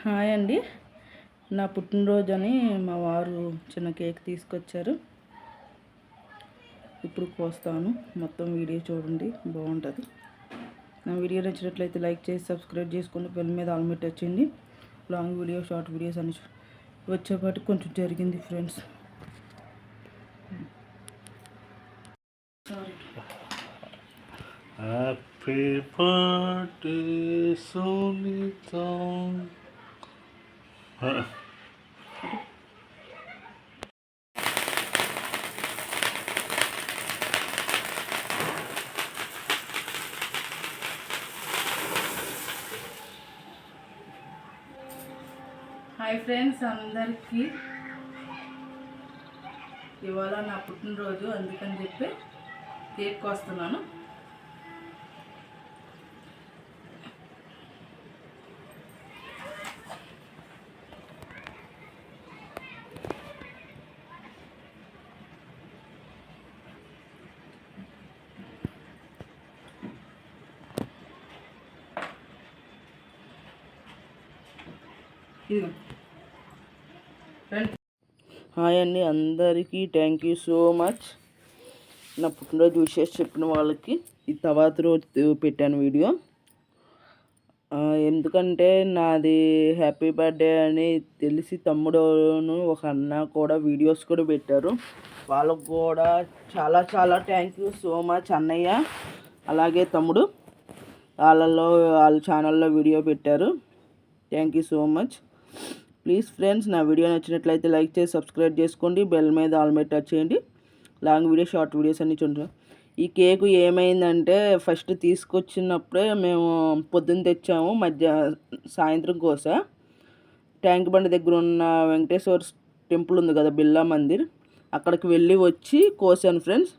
Hi అండి. నా పుట్టినరోజు అని మా వారు చిన్న కేక్ తీసుకొచ్చారు. ఇప్పుడు కోస్తాను. మొత్తం వీడియో చూడండి. బాగుంటుంది. నా వీడియో నచ్చినట్లయితే లైక్ చేసి సబ్స్క్రైబ్ చేసుకుని బెల్ మీద ఆల్మెట్ వచ్చింది లాంగ్ వీడియో షార్ట్ వీడియోస్ అని వచ్చేపాటి కొంచెం జరిగింది friends. Sorry Happy birthday, hi friends అందరికీ. ఇవాళ నా పుట్టినరోజు అందుకని చెప్పి కేక్ కోస్తున్నాను ఇదిగో. హాయ్ అండి అందరికీ థ్యాంక్ యూ సో మచ్ నా పుట్టినరోజు విషయాలు చెప్పిన వాళ్ళకి ఈ తర్వాత రోజు పెట్టాను వీడియో ఎందుకంటే నాది హ్యాపీ బర్త్డే అని తెలిసి తమ్ముడును ఒక అన్న కూడా వీడియోస్ కూడా పెట్టారు. వాళ్ళకు కూడా చాలా చాలా థ్యాంక్ యూ సో మచ్ అన్నయ్య. అలాగే తమ్ముడు వాళ్ళల్లో వాళ్ళ ఛానల్లో వీడియో పెట్టారు. Thank you so much please friends నా వీడియో నచ్చినట్లయితే లైక్ చేసి సబ్స్క్రైబ్ చేసుకోండి. బెల్ మీద ఆల్ మీద టచ్ చేయండి. లాంగ్ వీడియో షార్ట్ వీడియోస్ అన్ని చూడండి. ఈ కేకు ఏమైందంటే ఫస్ట్ తీసుకొచ్చినప్పుడే మేము పొద్దున్న తెచ్చాము మధ్య సాయంత్రం కోసా. ట్యాంక్ బండి దగ్గర ఉన్న వెంకటేశ్వర టెంపుల్ ఉంది కదా బిర్లా మందిర్. అక్కడికి వెళ్ళి వచ్చి కోసాను ఫ్రెండ్స్.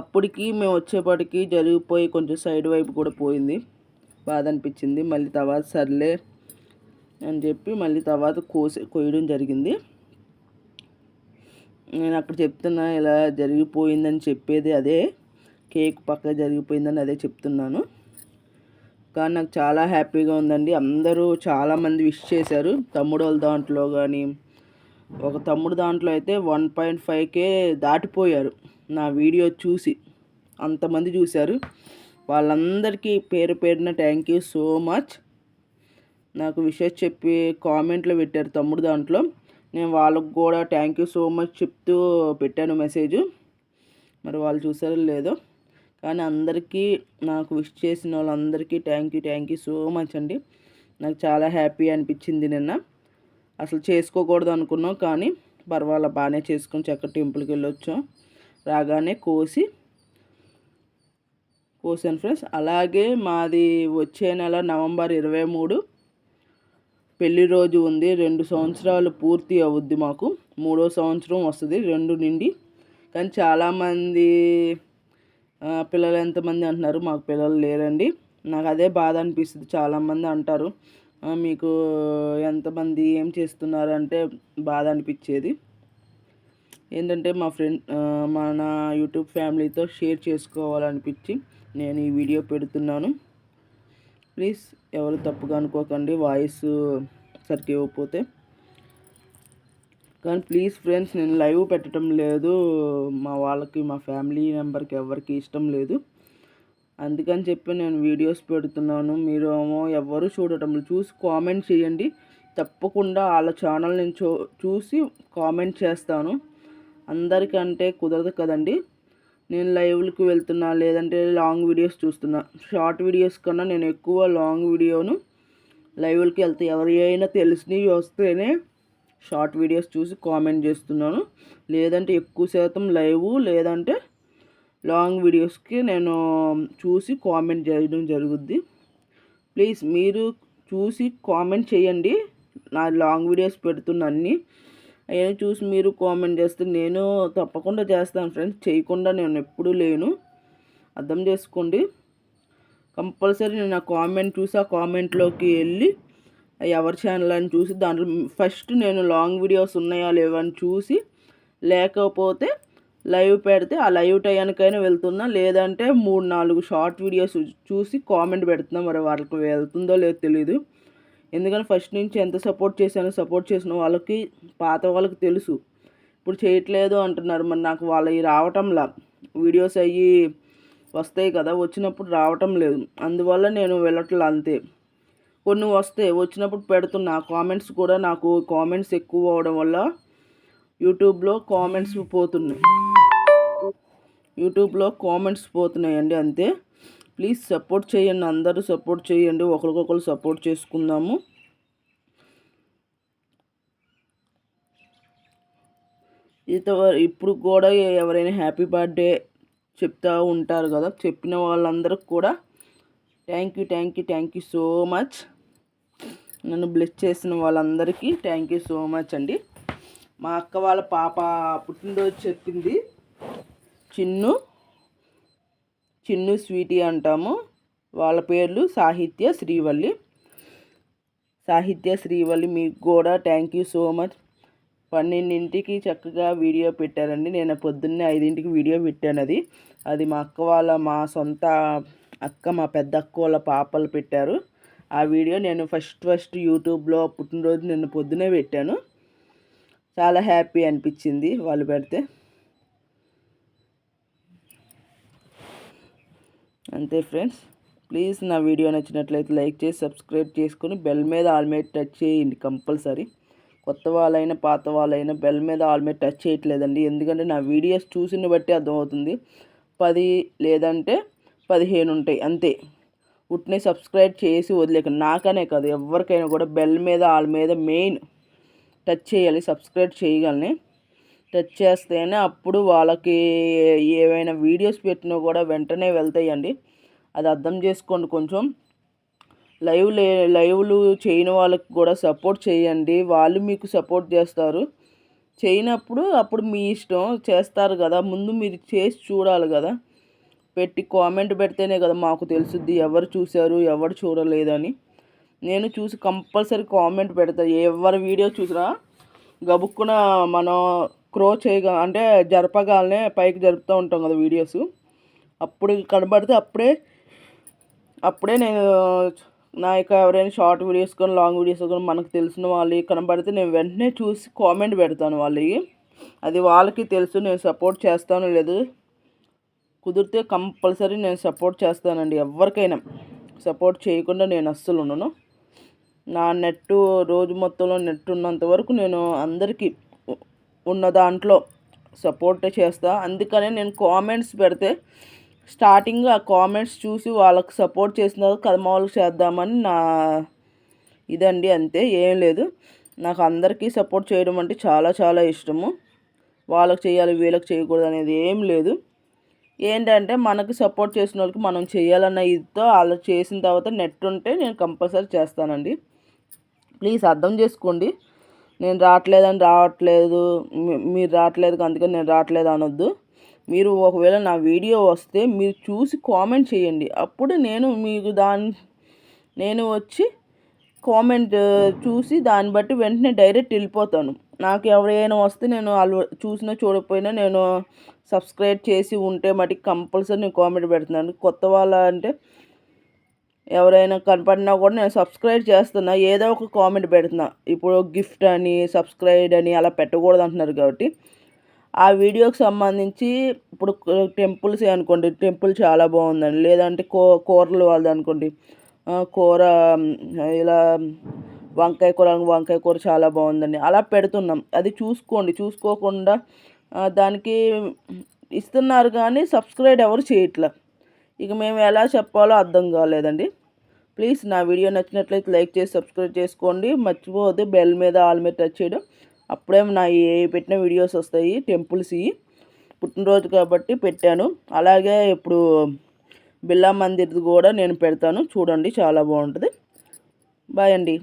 అప్పటికి మేము వచ్చేపాటికి జరిగిపోయి కొంచెం సైడ్ వైపు కూడా పోయింది. బాధ అనిపించింది. మళ్ళీ తర్వాత సర్లే అని చెప్పి మళ్ళీ తర్వాత కోసి కొయ్యడం జరిగింది. నేను అక్కడ చెప్తున్నా ఇలా జరిగిపోయిందని చెప్పేది అదే. కేక్ పక్క జరిగిపోయిందని అదే చెప్తున్నాను. కానీ నాకు చాలా హ్యాపీగా ఉందండి. అందరూ చాలామంది విష్ చేశారు. తమ్ముడు వాళ్ళ దాంట్లో కానీ ఒక తమ్ముడు దాంట్లో అయితే వన్ పాయింట్ ఫైవ్కే దాటిపోయారు. నా వీడియో చూసి అంతమంది చూశారు. వాళ్ళందరికీ పేరు పేరున థ్యాంక్ యూ సో మచ్. నాకు విషయం చెప్పి కామెంట్లో పెట్టారు తమ్ముడు దాంట్లో. నేను వాళ్ళకు కూడా థ్యాంక్ యూ సో మచ్ చెప్తూ పెట్టాను మెసేజ్ మరి వాళ్ళు చూసారో లేదో. కానీ అందరికీ నాకు విష్ చేసిన వాళ్ళందరికీ thank you thank you so much అండి. నాకు చాలా హ్యాపీ అనిపించింది నిన్న. అసలు చేసుకోకూడదు అనుకున్నాం కానీ పర్వాలేదు బాగానే చేసుకొని చక్క టెంపుల్కి వెళ్ళొచ్చాం. రాగానే కోసి కోసాను ఫ్రెండ్స్ అలాగే మాది వచ్చే నెల నవంబర్ ఇరవై మూడు. పెళ్ళి రోజు ఉంది. రెండు సంవత్సరాలు పూర్తి అవుద్ది మాకు. మూడో సంవత్సరం వస్తుంది. రెండు నిండి. కానీ చాలామంది పిల్లలు ఎంతమంది అంటున్నారు? మాకు పిల్లలు లేరండి. నాకు అదే బాధ అనిపిస్తుంది. చాలామంది అంటారు మీకు ఎంతమంది ఏం చేస్తున్నారు? అంటే బాధ అనిపించేది. ఏంటంటే మా ఫ్రెండ్ మన యూట్యూబ్ ఫ్యామిలీతో షేర్ చేసుకోవాలనిపించి నేను ఈ వీడియో పెడుతున్నాను. ప్లీజ్ ఎవరు తప్పుగా అనుకోకండి వాయిస్ సరిగ్గా ఇవ్వకపోతే. కానీ ప్లీజ్ ఫ్రెండ్స్ నేను లైవ్ పెట్టడం లేదు. మా వాళ్ళకి మా ఫ్యామిలీ మెంబర్కి ఎవరికి ఇష్టం లేదు. అందుకని చెప్పి నేను వీడియోస్ పెడుతున్నాను. మీరు ఏమో ఎవరు చూడటం చూసి కామెంట్ చేయండి. తప్పకుండా వాళ్ళ ఛానల్ నేను చూ చూసి కామెంట్ చేస్తాను. అందరికంటే కుదరదు కదండి. నేను లైవ్లకు వెళ్తున్నా లేదంటే లాంగ్ వీడియోస్ చూస్తున్నా. షార్ట్ వీడియోస్ కన్నా నేను ఎక్కువ లాంగ్ వీడియోను లైవ్లకి వెళ్తే. అయినా తెలిసినవి వస్తేనే షార్ట్ వీడియోస్ చూసి కామెంట్ చేస్తున్నాను. లేదంటే ఎక్కువ శాతం లైవ్ లేదంటే లాంగ్ వీడియోస్కి నేను చూసి కామెంట్ చేయడం జరుగుద్ది. ప్లీజ్ మీరు చూసి కామెంట్ చేయండి. నా లాంగ్ వీడియోస్ పెడుతున్న అన్ని. అవన్నీ చూసి మీరు కామెంట్ చేస్తే నేను తప్పకుండా చేస్తాను ఫ్రెండ్స్. చేయకుండా నేను ఎప్పుడూ లేను. అర్థం చేసుకోండి. కంపల్సరీ నేను ఆ కామెంట్ చూసి ఆ కామెంట్లోకి వెళ్ళి ఎవరి ఛానల్ అని చూసి దాంట్లో ఫస్ట్ నేను లాంగ్ వీడియోస్ ఉన్నాయా లేవా అని చూసి లేకపోతే లైవ్ పెడితే ఆ లైవ్ టయానికైనా వెళ్తున్నా. లేదంటే మూడు నాలుగు షార్ట్ వీడియోస్ చూసి కామెంట్ పెడుతున్నా. మరి వాళ్ళకి వెళ్తుందో లేదో తెలీదు. ఎందుకంటే ఫస్ట్ నుంచి ఎంత సపోర్ట్ చేశానో సపోర్ట్ చేసిన వాళ్ళకి పాత వాళ్ళకి తెలుసు. ఇప్పుడు చేయట్లేదు అంటున్నారు. మరి నాకు వాళ్ళవి రావటంలా వీడియోస్ అయ్యి వస్తాయి కదా వచ్చినప్పుడు రావటం లేదు. అందువల్ల నేను వెళ్ళట్లా అంతే. కొన్ని వస్తాయి. వచ్చినప్పుడు పెడుతున్నా. కామెంట్స్ కూడా నాకు కామెంట్స్ ఎక్కువ అవడం వల్ల యూట్యూబ్లో కామెంట్స్ పోతున్నాయి. యూట్యూబ్లో కామెంట్స్ పోతున్నాయండి అంతే. ప్లీజ్ సపోర్ట్ చేయండి అందరూ సపోర్ట్ చేయండి ఒకరికొకరు సపోర్ట్ చేసుకుందాము. ఇత ఇప్పుడు కూడా ఎవరైనా హ్యాపీ బర్త్డే చెప్తూ ఉంటారు కదా చెప్పిన వాళ్ళందరికి కూడా thank you thank you thank you so much నన్ను బ్లెస్ చేసిన వాళ్ళందరికీ థ్యాంక్ యూ సో మచ్ అండి. మా అక్క వాళ్ళ పాప పుట్టినరోజు చెప్పింది. చిన్ను చిన్ను స్వీటీ అంటాము. వాళ్ళ పేర్లు సాహిత్య శ్రీవల్లి. సాహిత్య శ్రీవల్లి మీకు కూడా థ్యాంక్ యూ సో మచ్ పన్నెండింటికి చక్కగా వీడియో పెట్టారండి. నేను పొద్దున్నే ఐదింటికి వీడియో పెట్టాను అది. అది మా అక్క వాళ్ళ మా సొంత అక్క మా పెద్ద అక్క వాళ్ళ పాపలు పెట్టారు. ఆ వీడియో నేను ఫస్ట్ ఫస్ట్ యూట్యూబ్లో పుట్టినరోజు నేను పొద్దునే పెట్టాను. చాలా హ్యాపీ అనిపించింది వాళ్ళు పెడితే. అంతే ఫ్రెండ్స్. ప్లీజ్ నా వీడియో నచ్చినట్లయితే లైక్ చేసి సబ్స్క్రైబ్ చేసుకొని బెల్ మీద ఆల్ మీద టచ్ చేయండి కంపల్సరీ. కొత్త వాళ్ళైనా పాత వాళ్ళైనా బెల్ మీద ఆల్ మీద టచ్ చేయట్లేదండి. ఎందుకంటే నా వీడియోస్ చూసిన బట్టి అర్థమవుతుంది. పది లేదంటే పదిహేను ఉంటాయి అంతే. ఉట్నే సబ్స్క్రైబ్ చేసి వదిలేక నాకనే కాదు ఎవరికైనా కూడా బెల్ మీద వాళ్ళ మీద మెయిన్ టచ్ చేయాలి సబ్స్క్రైబ్ చేయగలని. టచ్ చేస్తేనే అప్పుడు వాళ్ళకి ఏవైనా వీడియోస్ పెట్టినా కూడా వెంటనే వెళ్తాయండి. అది అర్థం చేసుకోండి కొంచెం. లైవ్ లే లైవ్లు చేయని వాళ్ళకి కూడా సపోర్ట్ చేయండి. వాళ్ళు మీకు సపోర్ట్ చేస్తారు. చేయనప్పుడు అప్పుడు మీ ఇష్టం చేస్తారు కదా. ముందు మీరు చేసి చూడాలి కదా. పెట్టి కామెంట్ పెడితేనే కదా మాకు తెలుసుద్ది ఎవరు చూశారు ఎవరు చూడలేదని. నేను చూసి కంపల్సరీ కామెంట్ పెడతా. ఎవరి వీడియో చూసినా గబుక్కున మనం క్రో చేయగా అంటే జరపగానే పైకి జరుపుతూ ఉంటాం కదా వీడియోస్. అప్పుడు కనబడితే అప్పుడే అప్పుడే నేను నా యొక్క ఎవరైనా షార్ట్ వీడియోస్ కానీ లాంగ్ వీడియోస్ కానీ మనకు తెలిసిన వాళ్ళు కనబడితే నేను వెంటనే చూసి కామెంట్ పెడతాను వాళ్ళకి అది వాళ్ళకి తెలుసు నేను సపోర్ట్ చేస్తాను లేదు. కుదిరితే కంపల్సరీ నేను సపోర్ట్ చేస్తానండి ఎవరికైనా. సపోర్ట్ చేయకుండా నేను అస్సలు ఉండను. నా నెట్ రోజు మొత్తంలో నెట్ ఉన్నంత వరకు నేను అందరికీ ఉన్న దాంట్లో సపోర్ట్ చేస్తా. అందుకనే నేను కామెంట్స్ పెడితే స్టార్టింగ్ ఆ కామెంట్స్ చూసి వాళ్ళకి సపోర్ట్ చేసిన తర్వాత కదమ వాళ్ళకి చేద్దామని నా ఇదండి అంతే ఏం లేదు. నాకు అందరికీ సపోర్ట్ చేయడం అంటే చాలా చాలా ఇష్టము. వాళ్ళకి చేయాలి వీళ్ళకి చేయకూడదు అనేది ఏం లేదు. ఏంటంటే మనకి సపోర్ట్ చేసిన వాళ్ళకి మనం చేయాలన్న ఇదితో వాళ్ళు చేసిన తర్వాత నెట్ ఉంటే నేను కంపల్సరీ చేస్తానండి. ప్లీజ్ అర్థం చేసుకోండి. నేను రావట్లేదని రావట్లేదు మీరు రావట్లేదు అందుకని నేను రావట్లేదు అనొద్దు. మీరు ఒకవేళ నా వీడియో వస్తే మీరు చూసి కామెంట్ చేయండి. అప్పుడు నేను మీకు దాని నేను వచ్చి కామెంట్ చూసి దాన్ని బట్టి వెంటనే డైరెక్ట్ వెళ్ళిపోతాను. నాకు ఎవరైనా వస్తే నేను వాళ్ళు చూసినా చూడకపోయినా నేను సబ్స్క్రైబ్ చేసి ఉంటే మటుకు కంపల్సరీ నేను కామెంట్ పెడుతున్నాను. కొత్త వాళ్ళ అంటే ఎవరైనా కనపడినా కూడా నేను సబ్స్క్రైబ్ చేస్తున్నా. ఏదో ఒక కామెంట్ పెడుతున్నా. ఇప్పుడు గిఫ్ట్ అని సబ్స్క్రైబ్ అని అలా పెట్టకూడదు అంటున్నారు కాబట్టి. ఆ వీడియోకి సంబంధించి ఇప్పుడు టెంపుల్స్ అనుకోండి. టెంపుల్ చాలా బాగుందండి. లేదంటే కో కూరలు వాళ్ళది అనుకోండి. కూర ఇలా వంకాయ కూర వంకాయ కూర చాలా బాగుందండి. అలా పెడుతున్నాం. అది చూసుకోండి. చూసుకోకుండా దానికి ఇస్తున్నారు కానీ సబ్స్క్రైబ్ ఎవరు చేయట్లే. ఇక మేము ఎలా చెప్పాలో అర్థం కాలేదండి. ప్లీజ్ నా వీడియో నచ్చినట్లయితే లైక్ చేసి సబ్స్క్రైబ్ చేసుకోండి. మర్చిపోవద్దు బెల్ మీద ఆల్ మీద టచ్ చేయడం. అప్పుడే నా ఏ పెట్టిన వీడియోస్ వస్తాయి టెంపుల్స్ ఇవి. పుట్టినరోజు కాబట్టి పెట్టాను. అలాగే ఇప్పుడు బిర్లా మందిర్ది కూడా నేను పెడతాను. చూడండి చాలా బాగుంటుంది. బాయ్ అండి.